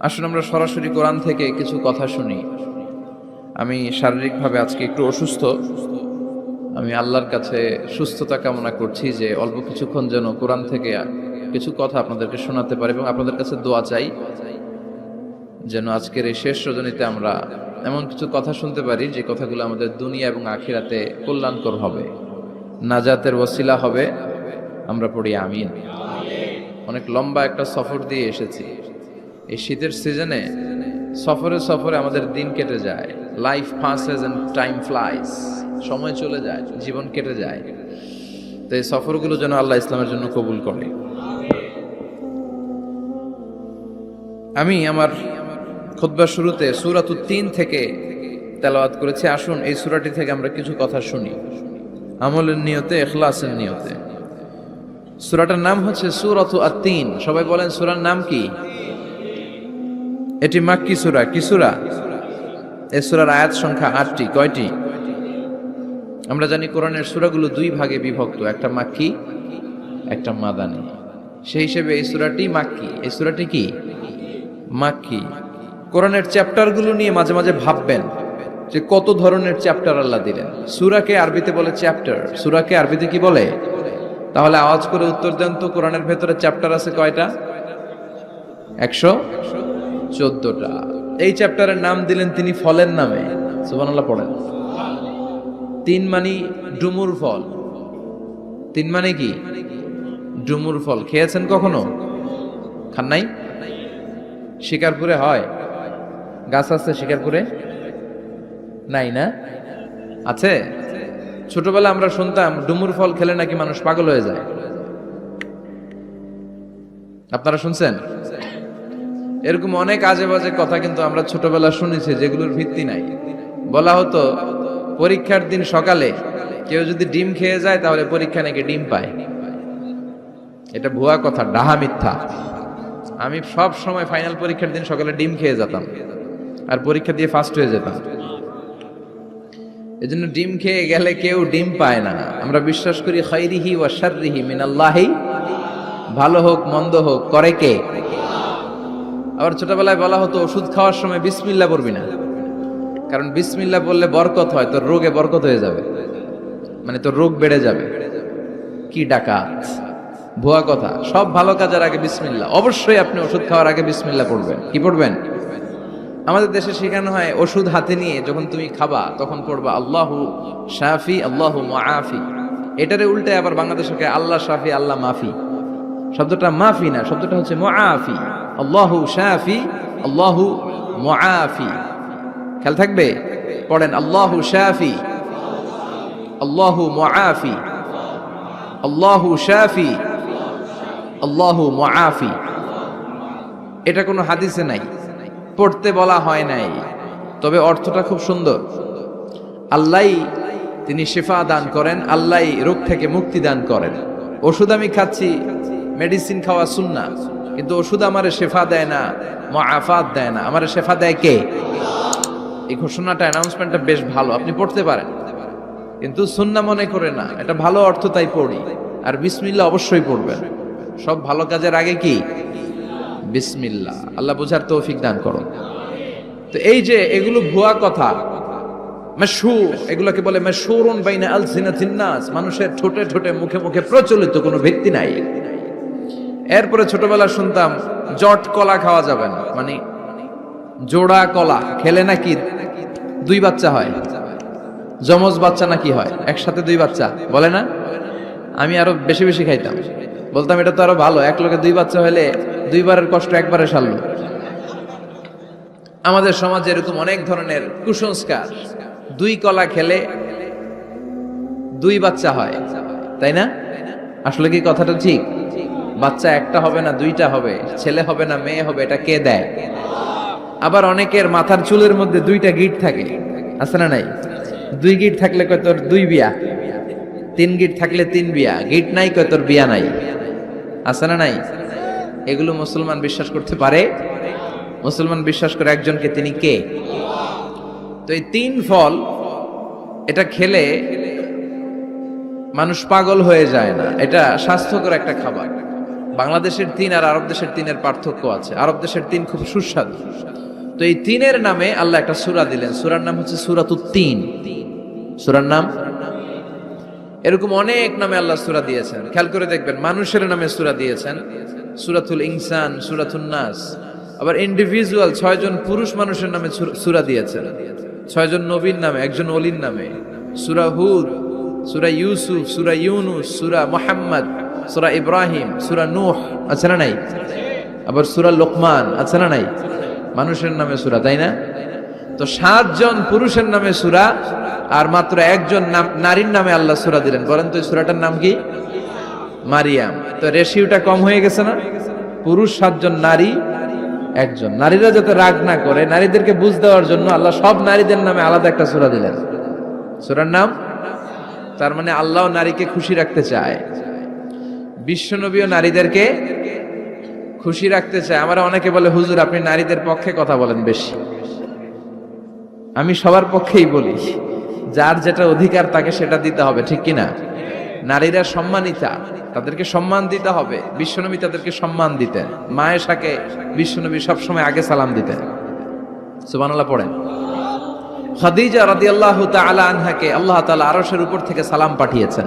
আসুন আমরা সরাসরি কোরআন থেকে কিছু কথা শুনি। আমি শারীরিকভাবে আজকে একটু অসুস্থ। আমি আল্লাহর কাছে সুস্থতা কামনা করছি যে অল্প কিছুক্ষণ যেন কোরআন থেকে কিছু কথা আপনাদেরকে শোনাতে পারি এবং আপনাদের কাছে দোয়া চাই যেন আজকের এই শেষ রজনীতে আমরা এমন কিছু কথা শুনতে পারি যে কথাগুলো আমাদের দুনিয়া এবং আখিরাতে কল্যাণকর হবে। নাজাতের ওসিলা হবে। আমরা পড়ি আমিন। অনেক লম্বা একটা সফর দিয়ে এসেছি। এই শীতের সিজনে সফরে সফরে আমাদের দিন কেটে যায়। Life passes and time flies সময় চলে যায়, জীবন কেটে যায়। তো এই সফরগুলো যেন আল্লাহ ইসলামের জন্য কবুল করে। আমি আমার খুতবার শুরুতে সুরাতু তিন থেকে তেলাওয়াত করেছি। আসুন, এই সুরাটি থেকে আমরা কিছু কথা শুনি। আমলের নিয়তে, এখলাসের নিয়তে। সুরাটার নাম হচ্ছে সুরাতু তিন সবাই বলেন, সুরার নাম কি? এটি মাক্কি সুরা, কি সুরা? এ সুরার আয়াত সংখ্যা আটটি, কয়টি? আমরা জানি কোরআনের সুরাগুলো দুই ভাগে বিভক্ত, একটা মাক্কি, একটা মাদানি। সেই হিসেবে এই সুরাটি মাক্কি। এই সুরাটি কি? মাক্কি। কোরআনের চ্যাপ্টারগুলো নিয়ে মাঝে মাঝে ভাববেন যে কত ধরনের চ্যাপ্টার আল্লাহ দিলেন। সুরাকে আরবিতে বলে চ্যাপ্টার। সুরাকে আরবিতে কি বলে? তাহলে আওয়াজ করে উত্তর দেন তো কোরআনের ভেতরে চ্যাপ্টার আছে কয়টা? একশো? চোদ্দটা। এই চ্যাপ্টারের নাম দিলেন তিনি ফলের নামে। সুবহানাল্লাহ, পড়েন। তিন মানি ডুমুর ফল। তিন মানে কি? ডুমুর ফল। খেয়েছেন কখনো? খান নাই? শিকারপুরে হয়? গাছ আছে শিকারপুরে? নাই না? আছে? ছোটবেলা আমরা শুনতাম, ডুমুর ফল খেলে নাকি মানুষ পাগল হয়ে যায়। আপনারা শুনছেন? এরকম অনেক আজে বাজে কথা কিন্তু আমরা ছোটবেলা শুনেছি, যেগুলোর ভিত্তি নাই। বলা হতো, পরীক্ষার দিন সকালে কেউ যদি ডিম খেয়ে যায়, তাহলে পরীক্ষা নাকি ডিম পায়। এটা ভুয়া কথা, ডাহা মিথ্যা। আমি সব সময় ফাইনাল পরীক্ষার দিন সকালে ডিম খেয়ে যেতাম, আর পরীক্ষা দিয়ে ফার্স্ট হয়ে যেতাম। এজন্য ডিম খেয়ে গেলে কেউ ডিম পায় না। আমরা বিশ্বাস করি খৈরিহি ওয়া শাররিহি মিনাল্লাহি। ভালো হোক, মন্দ হোক, করে কে? আবার ছোটবেলায় বলা হতো, ওষুধ খাওয়ার সময় বিসমিল্লা পড়বি না। কারণ বিসমিল্লা বললে বরকত হয়, তোর রোগে বরকত হয়ে যাবে। মানে তোর রোগ বেড়ে যাবে। কি ডাকাত? ভুয়া কথা। সব ভালো কাজের আগে বিসমিল্লা। অবশ্যই আপনি ওষুধ খাওয়ার আগে বিসমিল্লা পড়বেন। কি পড়বেন? আমাদের দেশে শেখানো হয়, ওষুধ হাতে নিয়ে যখন তুমি খাবা, তখন পড়বা আল্লাহ শাফি, আল্লাহু মাফি এটারে উল্টে আবার বাংলাদেশকে আল্লাহ শাফি, আল্লাহ মাফি। শব্দটা মাফি না, শব্দটা হচ্ছে মুআফি। আল্লাহু শাফি, আল্লাহু মুআফি। খেয়াল থাকবে? পড়েন, আল্লাহু শাফি, আল্লাহু মুআফি, আল্লাহু শাফি, আল্লাহু মুআফি। এটা কোনো হাদিসে নাই। পড়তে বলা হয় নাই। তবে অর্থটা খুব সুন্দর। আল্লাহ তিনি শেফা দান করেন আল্লাহ রোগ থেকে মুক্তি দান করেন। ওষুধ আমি খাচ্ছি, মেডিসিন খাওয়া সুন্না কিন্তু ওষুধ আমার শেফা দেয় না মাফাত দেয় না। আমার শেফা দেয় কে? এই ঘোষণাটা অ্যানাউন্সমেন্টটা বেশ ভালো। আপনি পড়তে পারেন। কিন্তু সুন্না মনে করে না। এটা ভালো অর্থ তাই পড়ি। আর বিসমিল্লা অবশ্যই পড়বেন। সব ভালো কাজের আগে কি? বিসমিল্লা। আল্লাহ বুঝার তৌফিক দান করুন। তো এই যে এগুলো ভুয়া কথা এগুলোকে বলে আল মানুষের ঠোঁটে ঠোঁটে, মুখে মুখে প্রচলিত কোনো ভিত্তি নাই। এরপরে ছোটবেলা শুনতাম, জট কলা খাওয়া যাবে না। মানে জোড়া কলা, খেলে নাকি দুই বাচ্চা হয়? যমজ বাচ্চা নাকি হয়? একসাথে দুই বাচ্চা, বলে না? আমি আরও বেশি বেশি খাইতাম। বলতাম, এটা তো আরও ভালো, এক লোকে দুই বাচ্চা হলে দুইবারের কষ্ট একবারে সারল। আমাদের সমাজে এরকম অনেক ধরনের কুসংস্কার। দুই কলা খেলে দুই বাচ্চা হয়, তাই না? আসলে কি কথাটা ঠিক? বাচ্চা একটা হবে না, দুইটা হবে, ছেলে হবে না, মেয়ে হবে, এটা কে দেয়? আবার অনেকের মাথার চুলের মধ্যে দুইটা গিট থাকে, আছে না নাই? দুই গিট থাকলে কয় তোর দুই বিয়া? তিন গিট থাকলে তিন বিয়া, গিট নাই কয় তোর বিয়া নাই, আছে না নাই? এগুলো মুসলমান বিশ্বাস করতে পারে? মুসলমান বিশ্বাস করে একজনকে তিনি কে? তো এই তিন ফল, এটা খেলে মানুষ পাগল হয়ে যায় না, এটা স্বাস্থ্যকর একটা খাবার। বাংলাদেশের তিন আর আরব দেশের তিনের পার্থক্য আছে। আরব দেশের তিন খুব সুস্বাদু। তো এই তিনের নামে আল্লাহ একটা সুরা দিলেন। সুরার নাম হচ্ছে সূরাতুত তিন। সূরার নাম? এরকম অনেক নামে আল্লাহ সুরা দিয়েছেন। খেয়াল করে দেখবেন, মানুষের নামে সুরা দিয়েছেন। সুরাতুল ইনসান সুরাতুল নাস। আবার ইন্ডিভিজুয়াল ছয়জন পুরুষ মানুষের নামে সুরা সূরা দিয়েছেন। ছয়জন নবীর নামে, একজন অলির নামে। সূরা হুদ। সূরা ইউসুফ সুরা ইউনুস সুরা মুহাম্মদ সুরা ইব্রাহিম সুরা নূহ আছে না নাই? আবার সুরা লোকমান আছে না নাই? মানুষের নামে সুরা তাই না? তো সাতজন পুরুষের নামে সুরা আর মাত্র একজন নারীর নামে আল্লাহ সুরা দিলেন। বলেন তো সুরাটার নাম কি? মারিয়াম। তো রেশিওটা কম হয়ে গেছে না? পুরুষ সাতজন, নারী একজন। নারীরা যাতে রাগ না করে, নারীদেরকে বুঝ দেওয়ার জন্য আল্লাহ সব নারীদের নামে আলাদা একটা সুরা দিলেন। সুরার নাম? তার মানে আল্লাহ নারীকে খুশি রাখতে চায়। বিশ্বনবীও নারীদেরকে খুশি রাখতে চায়। আমরা অনেকে বলে, হুজুর, আপনি নারীদের পক্ষে কথা বলেন বেশি। আমি সবার পক্ষেই বলি, যার যেটা অধিকার তাকে সেটা দিতে হবে, ঠিক কি না নারীরা সম্মানিতা, তাদেরকে সম্মান দিতে হবে। বিশ্বনবী তাদেরকে সম্মান দিতেন। মায়ের সাকে বিশ্বনবী সবসময় আগে সালাম দিতেন। সুবহানাল্লাহ, পড়েন। খাদিজা রাদিয়াল্লাহু তাআলা আনহাকে আল্লাহ তালা আরসের উপর থেকে সালাম পাঠিয়েছেন।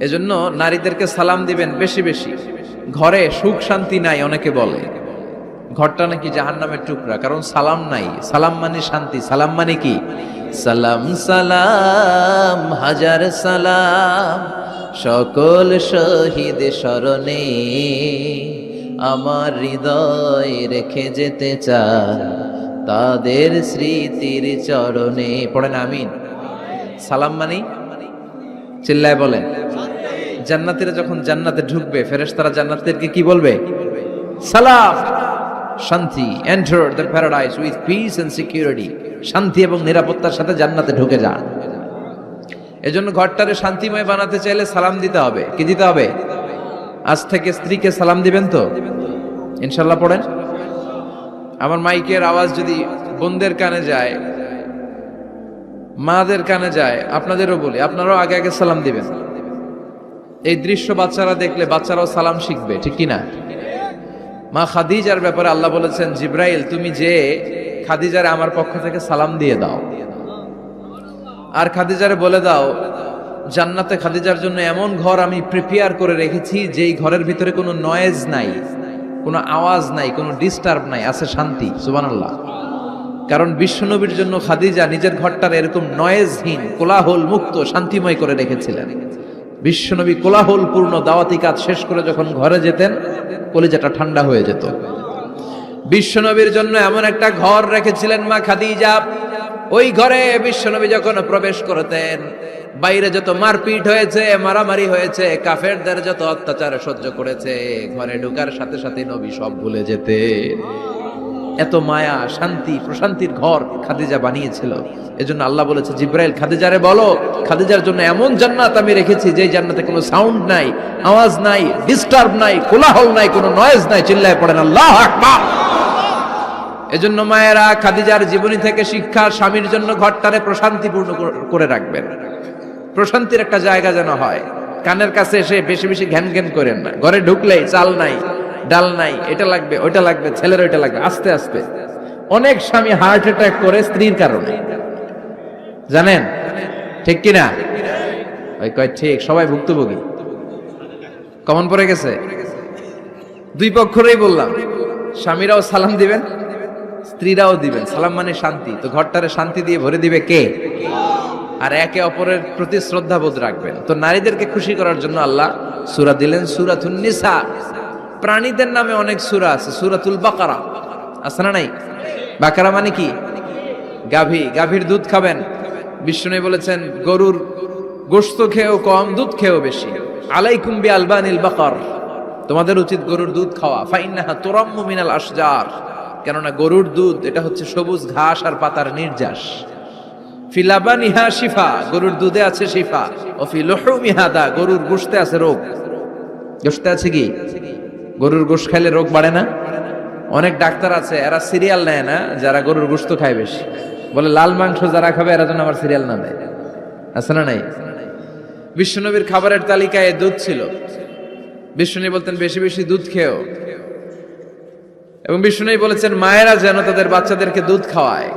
এজন্য নারীদেরকে সালাম দিবেন বেশি বেশি। ঘরে সুখ শান্তি নাই অনেকে বলে। ঘরটা নাকি জাহান্নামের টুকরা, কারণ সালাম নাই। সালাম মানে শান্তি, সালাম মানে কি? সালাম সালাম, হাজার সালাম, সকল শহীদ স্মরণে আমার হৃদয় রেখে যেতে চায় তাদের স্মৃতির চরণে, পড়েন আমিন। সালাম মানি? চিল্লায় বলেন। জান্নাতীরা যখন জান্নাতে ঢুকবে ফেরেস তারা জান্নাতীদেরকে কি বলবে? সালাম। শান্তি। Enter the paradise with peace and security শান্তি এবং নিরাপত্তার সাথে জান্নাতে ঢুকে যান। এজন্য ঘরটারে শান্তিময় বানাতে চাইলে সালাম দিতে হবে। কি দিতে হবে? আজ থেকে স্ত্রীকে সালাম দিবেন তো? ইনশাল্লাহ পড়েন। আমার মাইকের আওয়াজ যদি বোনদের কানে যায়, মাদের কানে যায়, আপনাদেরও বলি, আপনারাও আগে আগে সালাম দিবেন। এই দৃশ্য বাচ্চারা দেখলে বাচ্চারাও সালাম শিখবে, ঠিক কি না? মা খাদিজার ব্যাপারে আল্লাহ বলেছেন, জিব্রাইল, তুমি যে খাদিজারে আমার পক্ষ থেকে সালাম দিয়ে দাও। আর খাদিজারে বলে দাও, জান্নাতে খাদিজার জন্য এমন ঘর আমি প্রিপেয়ার করে রেখেছি, যেই ঘরের ভিতরে কোনো নয়েজ নাই। কোনো আওয়াজ নাই, কোনো ডিস্টার্ব নাই, আছে শান্তি, সুবহানাল্লাহ। কারণ বিশ্বনবীর জন্য খাদিজা নিজের ঘরটার এরকম নয়েজহীন কোলাহল মুক্ত শান্তিময় করে রেখেছিলেন। বিশ্বনবী কোলাহল পূর্ণ দাওয়াতি কাজ শেষ করে যখন ঘরে যেতেন, কলিজাটা ঠান্ডা হয়ে যেত। বিশ্বনবীর জন্য এমন একটা ঘর রেখেছিলেন মা খাদিজা। ওই ঘরে বিশ্বনবী যখন প্রবেশ করতেন বাইরে যত মারপিট হয়েছে, মারামারি হয়েছে, কাফেরদের যত অত্যাচার সহ্য করেছে, ঘরে ঢুকার সাথে সাথে নবী সব ভুলে যেতে। এত মায়া, শান্তি, প্রশান্তির ঘর খাদিজা বানিয়েছিল। এজন্য আল্লাহ বলেছে, জিব্রাইল খাদিজারে বলো, খাদিজার জন্য এমন জান্নাত আমি রেখেছি যে জান্নাতে কোনো সাউন্ড নাই, আওয়াজ নাই ডিস্টার্ব নাই, কোলাহল নাই, কোনো নয়েজ নাই, চিল্লায় পড়েন আল্লাহ আকবার। এজন্য মায়েরা খাদিজার জীবনী থেকে শিক্ষা, স্বামীর জন্য ঘরটারে প্রশান্তিপূর্ণ কর- করে রাখবেন। প্রশান্তির একটা জায়গা যেন হয়। কানের কাছে এসে বেশি বেশি ঘ্যান ঘ্যান করেন না। ঘরে ঢুকলেই চাল নাই, ডাল নাই, এটা লাগবে, ওইটা লাগবে, ছেলের ওইটা লাগবে, আস্তে আস্তে। অনেক স্বামী হার্ট অ্যাটাক করে স্ত্রীর কারণে। জানেন? ঠিক কিনা? ওই কয়, ঠিক, সবাই ভুক্তভোগী। কমন পড়ে গেছে? দুই পক্ষরেই বললাম, স্বামীরাও সালাম দিবেন, স্ত্রীরাও দিবেন। সালাম মানে শান্তি। তো ঘরটারে শান্তি দিয়ে ভরে দিবে কে? আর একে অপরের প্রতি শ্রদ্ধাবোধ রাখবেন। তো নারীদেরকে খুশি করার জন্য আল্লাহ সুরা দিলেন নিসা। প্রাণীদের নামে অনেক সুরা আছে, সুরাতুল বাকারা। আছে না নাই? বাকারা মানে কি? গাভী। গাভীর দুধ খাবেন। বিষ্ণু বলেছেন, গরুর গোস্ত খেয়েও কম, দুধ খেয়েও বেশি। আলাইকুম বি আলবানিল বাকর। তোমাদের উচিত গরুর দুধ খাওয়া। ফাইন্নাহা তোরাম্মু মিনাল আশজার। কেননা গরুর দুধ, এটা হচ্ছে সবুজ ঘাস আর পাতার নির্যাস। ফিলাবানিহা শিফা, গরুর দুধে আছে শিফা। ও ফি লহুমিহাদা গরুর গোশতে আছে রোগ। গোশতে আছে কি? গরুর গোশ খাইলে রোগ বাড়ে না? অনেক ডাক্তার আছে, এরা সিরিয়াল নেয় না, যারা গরুর গোশত খায় বেশি। বলে, লাল মাংস যারা খাবে, এরা যেন আমার সিরিয়াল না দেয় আছে না নাই? বিশ্বনবীর খাবারের তালিকায় দুধ ছিল। বিষ্ণু বলতেন, বেশি বেশি দুধ খেও। এবং বিষ্ণু বলেছেন, মায়েরা যেন তাদের বাচ্চাদেরকে দুধ খাওয়ায়।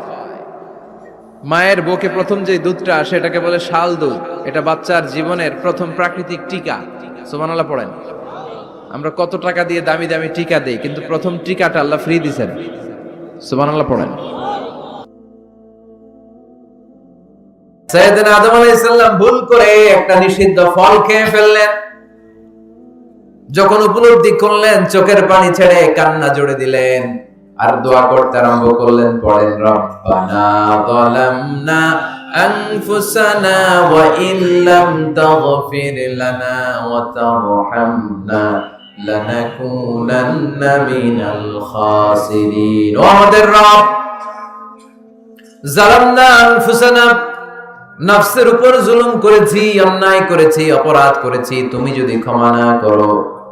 মায়ের বুকে প্রথম যে দুধটা, সেটাকে বলে শাল দুধ। এটা বাচ্চার জীবনের প্রথম প্রাকৃতিক টিকা। সুবহানাল্লাহ পড়েন। আমরা কত টাকা দিয়ে দামি দামি টিকা দেই, কিন্তু প্রথম টিকাটা আল্লাহ ফ্রি দিছেন। সুবহানাল্লাহ পড়েন। যখন উপলব্ধি করলেন, চোখের পানি ছেড়ে কান্না জুড়ে দিলেন। আর দোয়া করতে আরম্ভ করলেন, পড়েন, রব্বানা আমাদের রব উপর জুলুম করেছি, অন্যায় করেছি, অপরাধ করেছি, তুমি যদি ক্ষমা না করো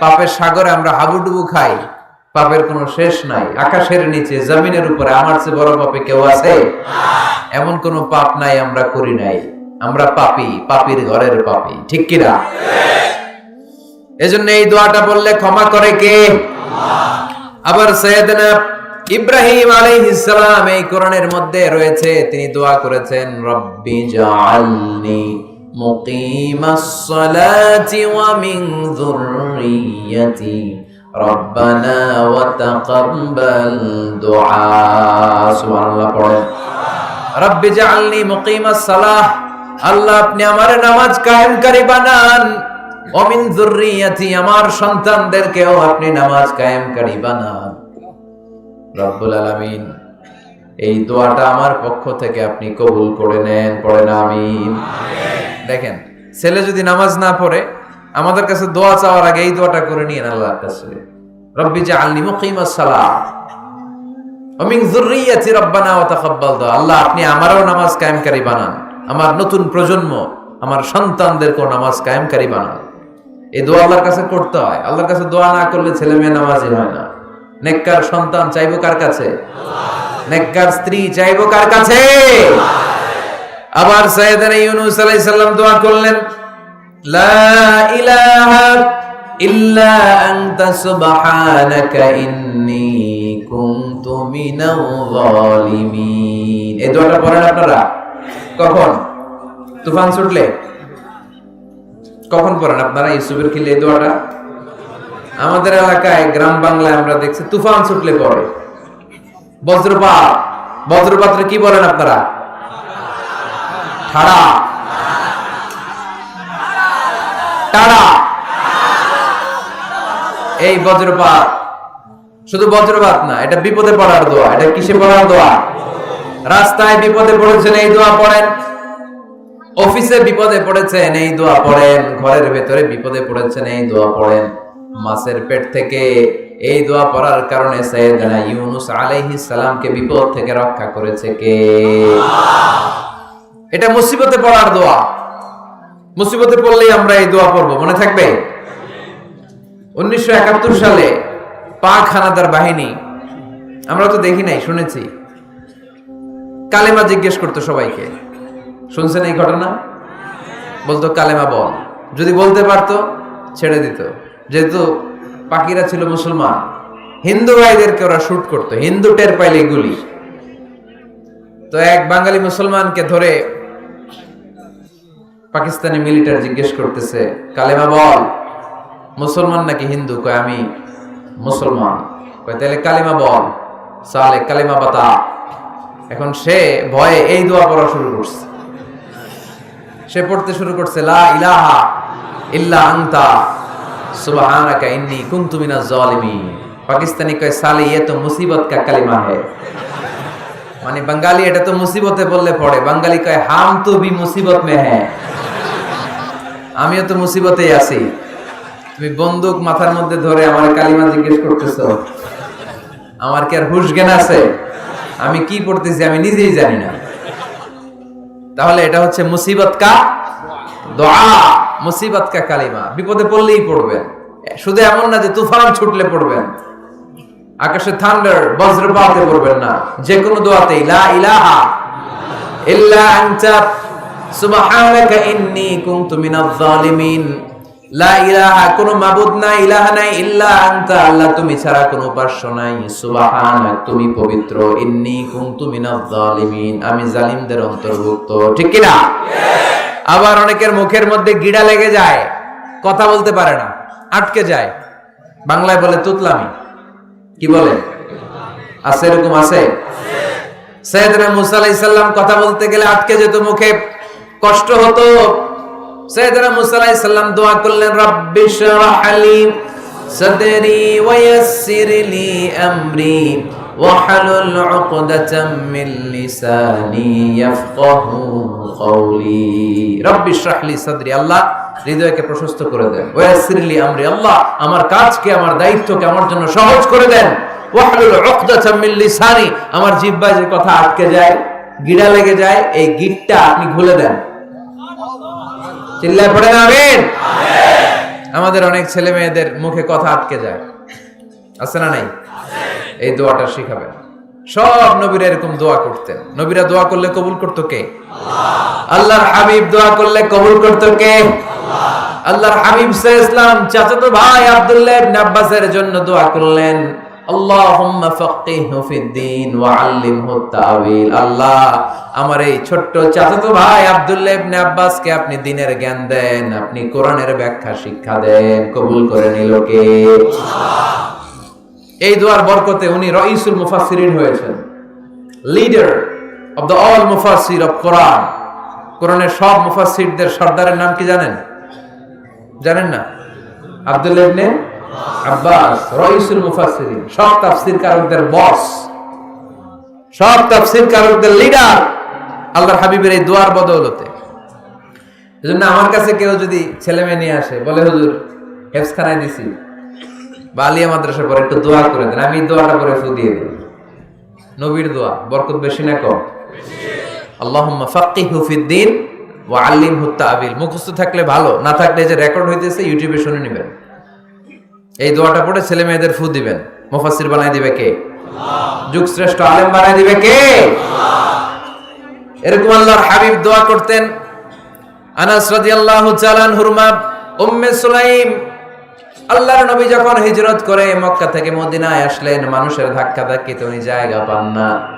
পাপের সাগরে আমরা হাবুডুবু খাই, পাপের কোনো শেষ নাই। আকাশের নিচে, জমিনের উপরে, আমার চেয়ে বড় পাপে কেউ আছে? এমন কোন পাপ নাই আমরা করি নাই। আমরা পাপী, পাপীর ঘরের পাপী। ঠিক কিনা এজন্য এই দোয়াটা বললে ক্ষমা করে কে? আবার সৈয়দনা ইব্রাহিম আলাইহিস সালাম এই কোরআনের মধ্যে রয়েছে, তিনি দোয়া করেছেন, রব্বি জাআলনি সালাতি ওয়া মিন যুররিয়্যাতি রব্বানা ওয়া তাকাব্বাল দুআ। সুবহানাল্লাহ, পড়েন। রব্বি জাআলনি মুকিমাস সালাহ আল্লাহ, আপনি আমার নামাজ কায়েমকারী বানান। অমিন যুররিয়াতি, আমার সন্তানদেরকেও আপনি নামাজ কায়েমকারী বানান। রব্বুল আলামিন, এই দোয়াটা আমার পক্ষ থেকে আপনি কবুল করে নেন, পড়েন, আমিন। দেখেন, ছেলে যদি নামাজ না পড়ে, আমাদের কাছে দোয়া চাওয়ার আগে এই দোয়াটা করে নিয়ে আল্লাহর কাছে। রব্বি মুকিমাস সালাহ। তাকাব্বাল দুআ আল্লাহ, আপনি আমারও নামাজ কায়েমকারী বানান। আমার নতুন প্রজন্ম, আমার সন্তানদেরকেও নামাজ কায়েমকারী বানান। এই দোয়া আল্লাহর কাছে করতে হয়। আল্লাহর কাছে দোয়া না করলে ছেলে মেয়ে নামাজি হয় না। নেককার সন্তান চাইব কার কাছে? নেককার স্ত্রী চাইব কার কাছে? আবার সাইয়েদানা ইউনুস আলাইহিস সালাম দোয়া করলেন, লা ইলাহা ইল্লা আনতা সুবহানাকা ইন্নী কুনতু মিনাল যালিমিন। এই দোয়াটা পড়েন আপনারা? কখন? তুফান ছুটলে? কখন পড়েন আপনারা ইউসুফের খিলে এই দোয়াটা? আমাদের এলাকায় গ্রাম বাংলায় আমরা দেখছি তুফান ছুটলে পড়ে। বজ্রপাত। বজ্রপাত্রে কি বলেন আপনারা? ঠাড়া। টাড়া। এই বজ্রপাত। শুধু বজ্রপাত না, এটা বিপদে পড়ার দোয়া, এটা কিসে পড়ার দোয়া? রাস্তায় বিপদে পড়েছেন, এই দোয়া পড়েন। অফিসে বিপদে পড়েছেন, এই দোয়া পড়েন। ঘরের ভেতরে বিপদে পড়েছেন, এই দোয়া পড়েন। মাছের পেট থেকে এই দোয়া পড়ার কারণে সাইয়েদনা ইউনুস আলাইহিস সালামকে বিপদ থেকে রক্ষা করেছে কে? এটা মুসিবতে পড়ার দোয়া। মুসিবতে পড়লেই আমরা এই দোয়া পড়ব, মনে থাকবে? উনিশশো একাত্তর সালে পাক হানাদার বাহিনী, আমরা তো দেখি নাই, শুনেছি। কালেমা জিজ্ঞেস করতো সবাইকে, শুনছেন এই ঘটনা? বলতো, কালেমা বল। যদি বলতে পারতো, ছেড়ে দিত। যেহেতু পাখিরা ছিল মুসলমান, হিন্দু ভাইদেরকে ওরা শুট করতো, হিন্দু টের পাইলে গুলি। তো এক বাঙালি মুসলমানকে ধরে পাকিস্তানি মিলিটার জিজ্ঞেস করতেছে, কালেমা বল। মুসলমান নাকি হিন্দু? কয়, আমি মুসলমান। কয়, তাহলে কালেমা বল। সালে কালেমা বাতা এখন সে ভয়ে এই দোয়া পড়া শুরু করছে। সে পড়তে শুরু করছে, লা ইলাহা ইল্লা আনতা, সুবহানাকা ইন্নি কুনতু মিনাজ জালিমিন। পাকিস্তানি কয় সালে ইয়ে তো মুসিবত কা কালিমা হে। মানে বাঙালি এটা তো মুসিবতে বললে পড়ে। বাঙালি কয়, হাম তো ভি মুসিবত মে হ্যাঁ আমিও তো মুসিবতেই আছি। তুমি বন্দুক মাথার মধ্যে ধরে আমার কালিমা জিজ্ঞেস করতেছো। আমার কি আর হুশ জ্ঞান আছে? আমি কি পড়তেছি আমি নিজেই জানি না। তাহলে এটা হচ্ছে মুসিবত কা দোয়া। মুসিবত কা কালিমা। বিপদে পড়লেই পড়বেন। শুধু এমন না যে তুফান ছুটলে পড়বেন। আকাশে থান্ডার বজ্রপাতে পড়বেন না। যে কোনো দোয়াতেই, লা ইলাহা ইল্লা আনতা, সুবহানাকা কুনতু জালিমিন লা ইলাহা, কোনো মাবুদ নাই ইল্লা আনতা, আল্লাহ তুমি ছাড়া কোনো উপাস্য নাই। সুবহানাক, তুমি পবিত্র কুনতু জালিমিন আমি জালিমদের অন্তর্ভুক্ত, ঠিক কি না আবার অনেকের মুখের মধ্যে গিড়া লেগে যায়, কথা বলতে পারে না, আটকে যায়। বাংলায় বলে তুতলামি। কি বলে আছে এরকম আছে সৈয়দনা মুসা আলাইহিস সালাম কথা বলতে গেলে আটকে যেত মুখে কষ্ট হতো সৈয়দনা মুসা আলাইহিস সালাম দোয়া করলেন রাব্বি শরহ লি সাদরি ওয়া ইয়াসসির লি আমরি واحلل عقدة من لساني يفقه قولي رب اشرح لي صدري আল্লাহ হৃদয়কে প্রশস্ত করে দেন। ওয়াসির লি আমরি আল্লাহ আমার কাজকে আমার দায়িত্বকে আমার জন্য সহজ করে দেন। ওয়াহলুল উকদাতাম মিন লিসানি আমার জিহ্বায় যে কথা আটকে যায় গিড়া লেগে যায় এই গিটটা আপনি খুলে দেন। চিল্লায় পড়েন আমিন। আমাদের অনেক ছেলে মেয়েদের মুখে কথা আটকে যায়। আছে না নাই? এই দোয়াটা শিখাবেন। সব নবীরা এরকম দোয়া করতেন। নবীরা দোয়া করলে কবুল করতো কে? আল্লাহর হাবিব দোয়া করলে কবুল করতো কে? আল্লাহর হাবিব ইসলাম চাচাতো ভাই আব্দুল্লাহ ইবনে আব্বাসের জন্য দোয়া করলেন, আল্লাহুম্মা ফাক্কিহহু ফিদ-দীন ওয়া আল্লিমহু তাওয়িল। আল্লাহ, আমার এই ছোট্ট চাচাতো ভাই আব্দুল্লাহ ইবনে আব্বাসকে আপনি দ্বীনের জ্ঞান দেন, আপনি কোরআনের ব্যাখ্যা শিক্ষা দেন, কবুল করে নিল কে? এই দোয়ার বরকতে উনি রইসুল মুফাসসিরিন হয়েছেন, লিডার অফ দ্য অল মুফাসসির অফ কোরআন। কোরআনের সব মুফাসসিরদের সর্দারের নাম কি জানেন? জানেন না? আব্দুল্লাহ ইবনে আব্বাস, রইসুল মুফাসসিরিন, সব তাফসীর কারকদের বস, সব তাফসীর কারকদের লিডার আল্লাহর হাবিবের এই দোয়ার বদৌলতে। এজন্য আমার কাছে কেউ যদি ছেলে মেয়ে নিয়ে আসে, বলে, হুজুর হেফসখানায় দিছি। বা আলিয়া মাদ্রাসা পরে একটু দোয়া করে দেন, আমি দোয়াটা করে ফু দিয়ে দিই নবীর দোয়া, বরকত বেশি না কম। আল্লাহুম্মা ফাক্কিহু ফিদ্দিন। ওয়া আল্লিমহু তা'বিল, মুখস্থ থাকলে ভালো, না থাকলে যে রেকর্ড হইতেছে ইউটিউবে শুনে নেবেন। এই দোয়াটা পড়ে ছেলে মেয়েদের ফু দিবেন। মুফাসসির বানাই দিবে কে? যুগ শ্রেষ্ঠ আলেম বানাই দিবে কে? এরকম আল্লাহর হাবিব দোয়া করতেন। আনাস রাদিয়াল্লাহু তাআলা আনহুর মা, উম্মে সুলাইম, আল্লাহর নবী যখন হিজরত করে মক্কা থেকে মদিনায় আসলেন, মানুষের ধাক্কা ধাক্কিতে উনি জায়গা পান না।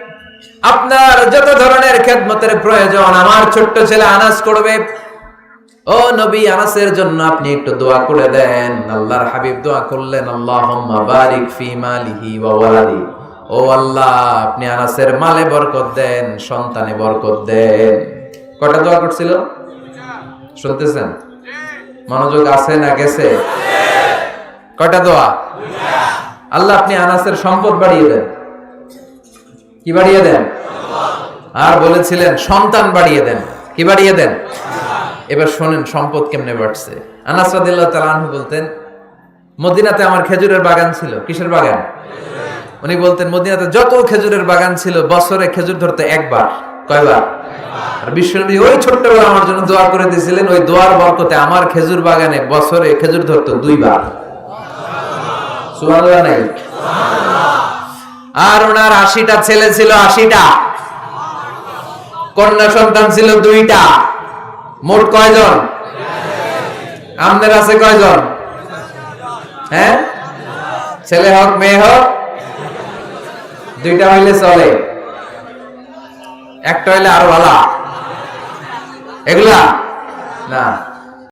আপনার যত ধরনের খেদমতের প্রয়োজন, আমার ছোট্ট ছেলে আনাস করবে। ও নবী আনাসের জন্য আপনি একটু দোয়া করে দেন। আল্লাহর হাবিব দোয়া করলেন, আল্লাহুম্মা বারিক ফি মালিহি ওয়া ওয়ালাদি। ও আল্লাহ, আপনি আনাসের মালে বরকত দেন, সন্তানে বরকত দেন। কটা দোয়া করছিল? শুনতেছেন? মনোযোগ আছে না গেছে? কটা দোয়া? আল্লাহ, আপনি আনাসের সম্পদ বাড়িয়ে দেন। কি বাড়িয়ে দেন? আর বলেছিলেন, সন্তান বাড়িয়ে দেন। কি বাড়িয়ে দেন? এবার শোনেন, সম্পদ কেমনে বাড়ছে। আনাস বলতেন, মদিনাতে আমার খেজুরের বাগান ছিল। কিসের বাগান? উনি বলতেন, মদিনাতে যত খেজুরের বাগান ছিল, বছরে খেজুর ধরতে একবার, কয়বার? আর বিশ্বনবী ওই ছোট্টবেলা আমার জন্য দোয়া করে দিয়েছিলেন, ওই দোয়ার বরকতে আমার খেজুর বাগানে বছরে খেজুর ধরতো দুইবার। নাই আর ওনার আশিটা ছেলে ছিল আশিটা। কন্যা সন্তান ছিল দুইটা। মোট কয়জন? আমাদের আছে কয়জন? হ্যাঁ? ছেলে হোক, মেয়ে হোক, দুইটা হইলে চলে। একটা হইলে আরও ভালো। এগুলা? না।